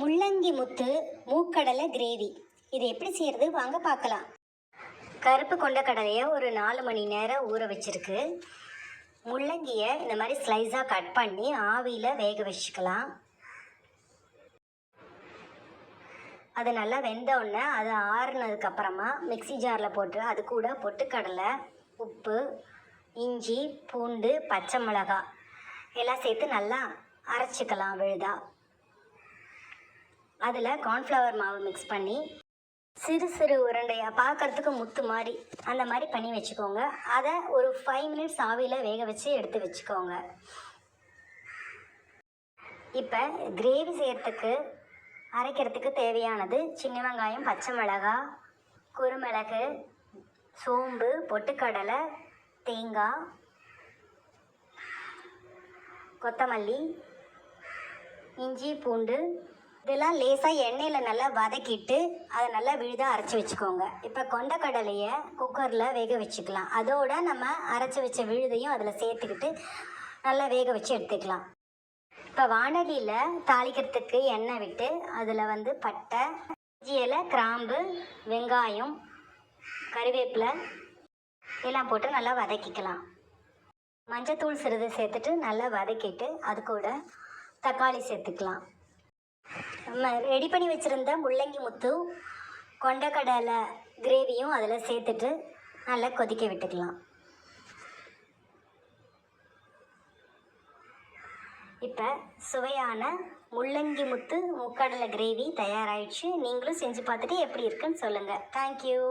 முள்ளங்கி முத்து மூக்கடலை கிரேவி. இது எப்படி செய்கிறது வாங்க பார்க்கலாம். கருப்பு கொண்ட கடலையை ஒரு நாலு மணி நேரம் ஊற வச்சிருக்கு. முள்ளங்கியை இந்த மாதிரி ஸ்லைஸாக கட் பண்ணி ஆவியில் வேக வச்சுக்கலாம். அது நல்லா வெந்த அது ஆறுனதுக்கு அப்புறமா மிக்ஸி ஜாரில் போட்டு அது கூட பொட்டுக்கடலை உப்பு இஞ்சி பூண்டு பச்சை மிளகாய் எல்லாம் சேர்த்து நல்லா அரைச்சிக்கலாம் விழுதா அதில் கார்ன்ஃப்ளவர் மாவு மிக்ஸ் பண்ணி சிறு சிறு உருண்டையாக பார்க்கறதுக்கு முத்து மாதிரி அந்த மாதிரி பண்ணி வச்சுக்கோங்க. அதை ஒரு ஃபைவ் மினிட்ஸ் ஆவியில் வேக வச்சு எடுத்து வச்சுக்கோங்க. இப்போ கிரேவி செய்யறதுக்கு அரைக்கிறதுக்கு தேவையானது சின்ன வெங்காயம் பச்சை மிளகாய் குருமிளகு சோம்பு பொட்டுக்கடலை தேங்காய் கொத்தமல்லி இஞ்சி பூண்டு இதெல்லாம் லேசாக எண்ணெயில் நல்லா வதக்கிட்டு அதை நல்லா விழுதாக அரைச்சி வச்சுக்கோங்க. இப்போ கொண்டக்கடலையை குக்கரில் வேக வச்சுக்கலாம். அதோட நம்ம அரைச்சி வச்ச விழுதையும் அதில் சேர்த்துக்கிட்டு நல்லா வேக வச்சு எடுத்துக்கலாம். இப்போ வானலியில் தாளிக்கிறதுக்கு எண்ணெய் விட்டு அதில் வந்து பட்டை இஞ்சி இலை கிராம்பு வெங்காயம் கறிவேப்பிலை எல்லாம் போட்டு நல்லா வதக்கிக்கலாம். மஞ்சத்தூள் சிறிது சேர்த்துட்டு நல்லா வதக்கிட்டு அது கூட தக்காளி சேர்த்துக்கலாம். நம்ம ரெடி பண்ணி வச்சுருந்த முள்ளங்கி முத்து கொண்டக்கடலை கிரேவியும் அதில் சேர்த்துட்டு நல்லா கொதிக்க விட்டுக்கலாம். இப்போ சுவையான முள்ளங்கி முத்து முக்கடலை கிரேவி தயாராகிடுச்சு நீங்களும் செஞ்சு பார்த்துட்டு எப்படி இருக்குன்னு சொல்லுங்கள் தேங்க்யூ